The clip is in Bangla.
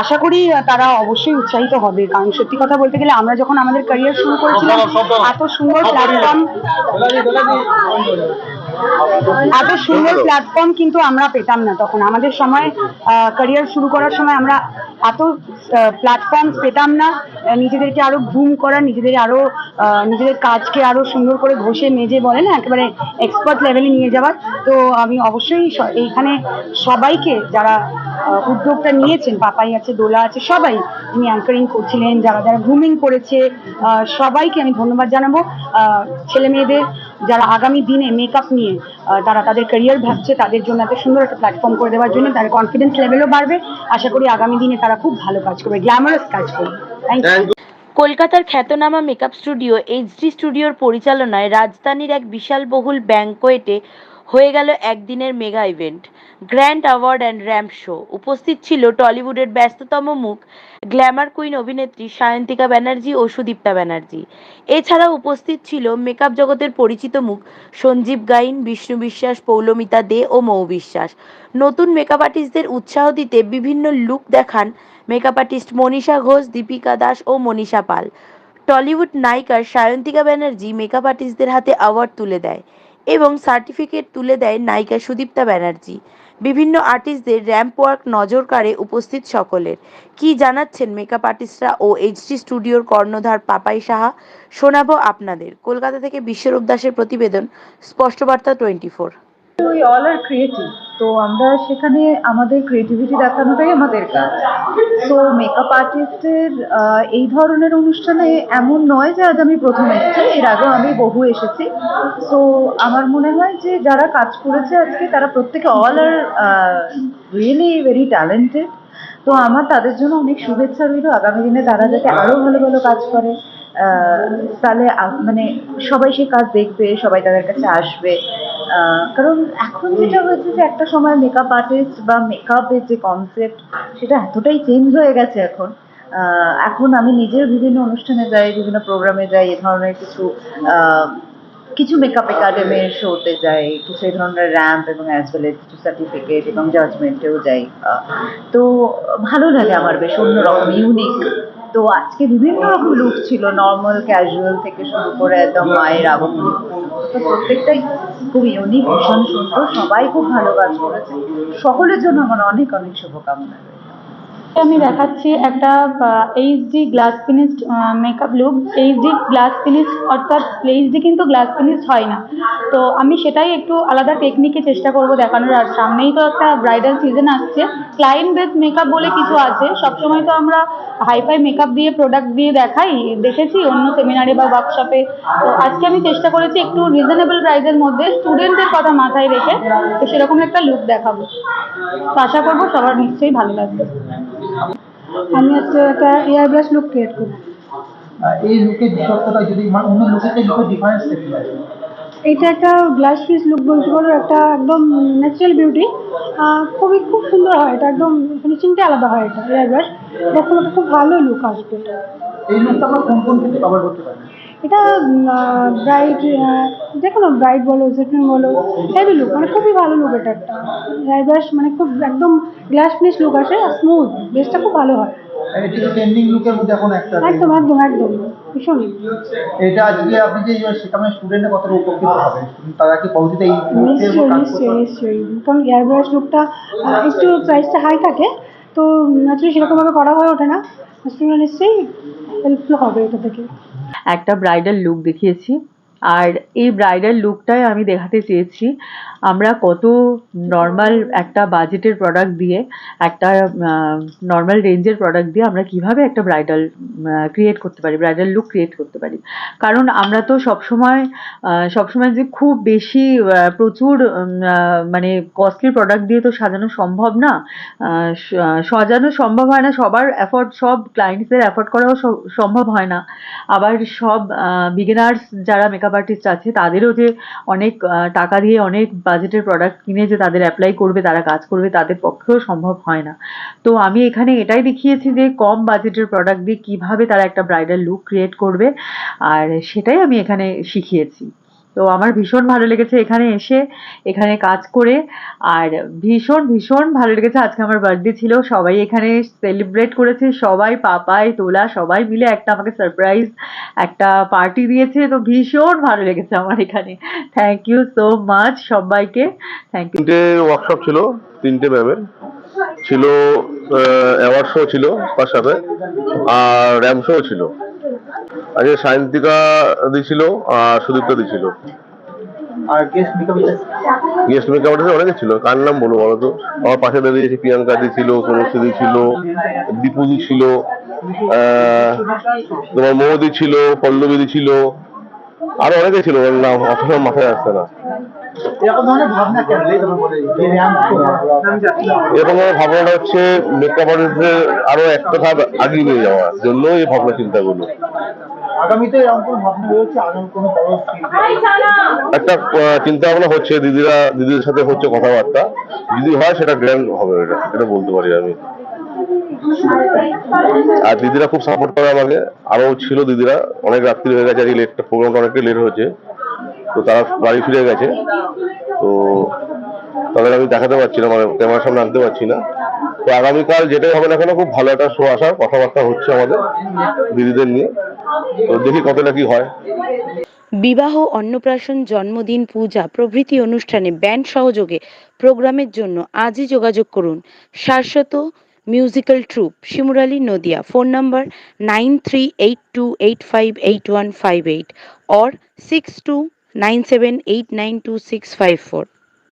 আশা করি তারা অবশ্যই উৎসাহিত হবে। কারণ সত্যি কথা বলতে গেলে আমরা যখন আমাদের ক্যারিয়ার শুরু করেছিলাম এত সুন্দর প্ল্যাটফর্ম এত সুন্দর প্ল্যাটফর্ম কিন্তু আমরা পেতাম না তখন। আমাদের সময় ক্যারিয়ার শুরু করার সময় আমরা এত প্ল্যাটফর্ম পেতাম না। নিজেদেরকে আরও গ্রুম করার নিজেদের আরও নিজেদের কাজকে আরও সুন্দর করে ঘষে মেজে বলে না একেবারে এক্সপার্ট লেভেলে নিয়ে যাওয়ার। তো আমি অবশ্যই এইখানে সবাইকে যারা উদ্যোগটা নিয়েছেন পাপাই আছে দোলা আছে সবাই যিনি অ্যাঙ্কারিং করছিলেন যারা যারা গ্রুমিং করেছে আহ, সবাইকে আমি ধন্যবাদ জানাব। আহ, ছেলে মেয়েদের যারা আগামী দিনে মেকআপ নিয়ে আহ, তারা তাদের ক্যারিয়ার ভাবছে তাদের জন্য এত সুন্দর একটা প্ল্যাটফর্ম করে দেওয়ার জন্য তাদের কনফিডেন্স লেভেলও বাড়বে। আশা করি আগামী দিনে তারা খুব ভালো কাজ করবে গ্ল্যামারাস কাজ করবে। থ্যাংক ইউ কলকাতার খ্যাতনামা মেকআপ স্টুডিও এইচডি স্টুডিওর পরিচালনায় রাজধানীর এক বিশাল বহুল ব্যাংকোয়েটে হয়ে গেল একদিনের mega event grand award and ramp show. উপস্থিত ছিল টলিউডের ব্যস্ততম মুখ, গ্ল্যামার কুইন অভিনেত্রী সায়ন্তিকা ব্যানার্জি ও সুদীপ্তা ব্যানার্জি। এছাড়াও উপস্থিত ছিল মেকআপ জগতের পরিচিত মুখ সঞ্জীব গাইন, বিষ্ণু বিশ্বাস, পৌলমিতা দে ও মৌ বিশ্বাস। নতুন মেকআপ আর্টিস্টদের উৎসাহ দিতে বিভিন্ন লুক দেখান মেকআপ আর্টিস্ট মনীষা ঘোষ, দীপিকা দাস ও মনীষা পাল। টলিউড নায়িকা সায়ন্তিকা ব্যানার্জি মেকআপ আর্টিস্টদের হাতে অ্যাওয়ার্ড তুলে দেয় এবং সার্টিফিকেট তুলে দেয় নায়িকা সুদীপ্তা ব্যানার্জি। বিভিন্ন আর্টিস্টদের র্যাম্প ওয়ার্ক নজর কাড়ে উপস্থিত সকলের। কি জানাচ্ছেন মেকআপ আর্টিস্টরা ও এইচডি স্টুডিওর কর্ণধার পাপাই সাহা? শোনাবো আপনাদের। কলকাতা থেকে বিশ্বরূপ দাসের প্রতিবেদন স্পষ্টবার্তা টোয়েন্টি ফোর তো আমরা সেখানে আমাদের ক্রিয়েটিভিটি দেখানোটাই আমাদের কাজ। তো মেকআপ আর্টিস্টের এই ধরনের অনুষ্ঠানে এমন নয় যে আজ আমি প্রথম এসেছি, এর আগেও আমি বহু এসেছি। তো আমার মনে হয় যে যারা কাজ করেছে আজকে, তারা প্রত্যেকে all are really very talented তো আমার তাদের জন্য অনেক শুভেচ্ছা রইল। আগামী দিনে তারা যাতে আরও ভালো ভালো কাজ করে তাহলে মানে সবাই সেই কাজ দেখবে, সবাই তাদের কাছে আসবে। কারণ এখন যেটা হয়েছে যে একটা সময় মেকআপ আর্টিস্ট বা মেকআপের যে কনসেপ্ট সেটা এতটাই চেঞ্জ হয়ে গেছে এখন। এখন আমি নিজের বিভিন্ন অনুষ্ঠানে যাই, বিভিন্ন প্রোগ্রামে যাই, এ ধরনের কিছু কিছু মেকআপ একাডেমির শোতে যাই, কিছু এই ধরনের র্যাম্প এবং অ্যাজ ওয়েল কিছু সার্টিফিকেট এবং জাজমেন্টেও যাই। তো ভালো লাগে আমার বেশ অন্যরকম ইউনিক তো আজকে বিভিন্ন রকম লুক ছিল নর্মাল ক্যাজুয়াল থেকে শুরু করে একদম মায়ের আগমন তো প্রত্যেকটাই খুব ইউনিক ভীষণ সুন্দর, সবাই খুব ভালো কাজ করেছে। সকলের জন্য আমার অনেক অনেক শুভকামনা রইল। আমি দেখাচ্ছি একটা HD glass finished makeup look HD glass finish অর্থাৎ এইচডি কিন্তু গ্লাস ফিনিশ হয় না। তো আমি সেটাই একটু আলাদা টেকনিকে চেষ্টা করব দেখানোর। আর সামনেই তো একটা ব্রাইডাল সিজন আসছে। ক্লায়েন্ট বেস মেকআপ বলে কিছু আছে। সবসময় তো আমরা হাইফাই মেকআপ দিয়ে প্রোডাক্ট দিয়ে দেখাই। দেখেছি অন্য সেমিনারে বা ওয়ার্কশপে তো আজকে আমি চেষ্টা করেছি একটু রিজনেবল প্রাইসের মধ্যে স্টুডেন্টের কথা মাথায় রেখে তো সেরকম একটা লুক দেখাবো। তো আশা করব সবার নিশ্চয়ই ভালো লাগবে। আমি আজকে একটা এয়ার ব্রাশ লুক ক্রিয়েট করব আহ, এই লুকের বিশেষত্বটা যদি মানে অন্য লুকের থেকে লুকের ডিফারেন্স দেখতে পাই? এটা একটা গ্লাস পিস লুক বলতে পারো একটা একদম ন্যাচারাল বিউটি খুবই খুব সুন্দর হয় এটা একদম ফিনিশিংটা আলাদা হয় এটা এয়ার ব্রাশ দেখুন এটা খুব ভালো লুক আসবে। এই লুকটা আমরা কোন কোন ক্ষেত্রে কভার করতে পারি? এটা ব্রাইট যে কোনো ব্রাইট বলো রিসেপশন বলো হেভি লুক মানে খুবই ভালো লুক এটা একটা। এয়ার ব্রাশ মানে খুব একদম গ্লাস ফিনিশ লুক আসে আর স্মুথ বেসটা খুব ভালো হয়। এটি তো ট্রেন্ডিং লুকের মধ্যে এখন একটা একদম একদম একদম ভীষণ। এটা আজকে আপনি যে শেখাবেন স্টুডেন্টরা কতটা উপকৃত হবে তারা কি পদ্ধতিতে এই নিশ্চয়ই নিশ্চয়ই নিশ্চয়ই। কারণ লুকটা একটু প্রাইসটা হাই থাকে তো ন্যাচুরালি সেরকমভাবে করা হয়ে ওঠে না। স্টুডেন্ট নিশ্চয়ই হেল্পফুল হবে এটা থেকে। একটা ব্রাইডাল লুক দেখিয়েছি। আর এই ব্রাইডাল লুকটাই আমি দেখাতে চেয়েছি। আমরা কত নর্মাল একটা বাজেটের প্রোডাক্ট দিয়ে, একটা নর্মাল রেঞ্জের প্রোডাক্ট দিয়ে আমরা কীভাবে একটা ব্রাইডাল ক্রিয়েট করতে পারি ব্রাইডাল লুক ক্রিয়েট করতে পারি। কারণ আমরা তো সবসময় সবসময় যে খুব বেশি প্রচুর মানে কস্টলি প্রোডাক্ট দিয়ে তো সাজানো সম্ভব না। সাজানো সম্ভব হয় না, সবার অ্যাফোর্ড সব ক্লায়েন্টসদের অ্যাফোর্ড করাও সম্ভব হয় না। আবার সব বিগিনার্স যারা মেকআপ আর্টিস্ট আছে, তাদেরও যে অনেক টাকা দিয়ে অনেক বাজেটের প্রোডাক্ট কিনে যে তাদের অ্যাপ্লাই করবে, তারা কাজ করবে, তাদের পক্ষেও সম্ভব হয় না। তো আমি এখানে এটাই দেখিয়েছি যে কম বাজেটের প্রোডাক্ট দিয়ে কীভাবে তারা একটা ব্রাইডাল লুক ক্রিয়েট করবে, আর সেটাই আমি এখানে শিখিয়েছি। তো আমার ভীষণ ভালো লেগেছে এখানে এসে, এখানে কাজ করে, আর ভীষণ ভীষণ ভালো লেগেছে। আজকে আমার বার্থডে ছিল, সবাই এখানে সেলিব্রেট করেছে, সবাই পাপাই, তোলা, সবাই মিলে একটা আমাকে সারপ্রাইজ একটা পার্টি দিয়েছে। তো ভীষণ ভালো লেগেছে আমার এখানে। থ্যাংক ইউ সো মাচ সবাইকে। থ্যাংক ইউ ওয়ার্কশপ ছিল, তিনটে ম্যামের ছিল অ্যাওয়ার্ড শো ছিল সাথে আর র্যাম শো ছিল। আজকে সায়ন্তিকা দিছিল আর সুদীপ্তা দিছিল আর guest makeup guest makeup artist অনেকে ছিল কার নাম বলব বলো তো? আমার পাশে দাঁড়িয়েছে প্রিয়াঙ্কা দি ছিল তনুশ্রী ছিল দীপুদি ছিল তোমার মৌদি ছিল পল্লবীদি ছিল আরও অনেকে ছিল ওর নাম অত মাথায় আসছে না। এরকম বলে ভাবনাটা হচ্ছে মেকআপ আর্টিস্টের আরও একটা ধাপ আগিয়ে নিয়ে যাওয়ার জন্য এই ভাবনা চিন্তাগুলো আগামীতে এরকম ভাবনা রয়েছে? আগামী কোনো একটা চিন্তা ভাবনা হচ্ছে দিদিরা দিদির সাথে হচ্ছে কথাবার্তা। যদি হয় সেটা গ্র্যান্ড হবে, এটা এটা বলতে পারি আমি। আর দিদিরা খুব সাপোর্ট করে আমাকে। আরও ছিল দিদিরা, অনেক রাত্রি হয়ে গেছে আজকে লেট প্রোগ্রামটা অনেকটা লেট হয়েছে। তো তারা বাড়ি ফিরে গেছে। তো তাদের আমি দেখাতে পারছি না মানে ক্যামেরার সামনে আনতে পারছি না। তো আগামীকাল যেটাই হবে না কেন, খুব ভালো একটা শো আসার কথাবার্তা হচ্ছে আমাদের দিদিদের নিয়ে। তো দেখি কতটা কি হয়। বিবাহ, অন্নপ্রাশন, জন্মদিন, পূজা, প্রভৃতি অনুষ্ঠানে ব্যান্ড সহযোগে প্রোগ্রামের জন্য আজই যোগাযোগ করুন। Shashwat musical troupe, Shimurali Nadia, phone number nine three eight two eight five eight one five eight or six two nine seven eight nine two six five four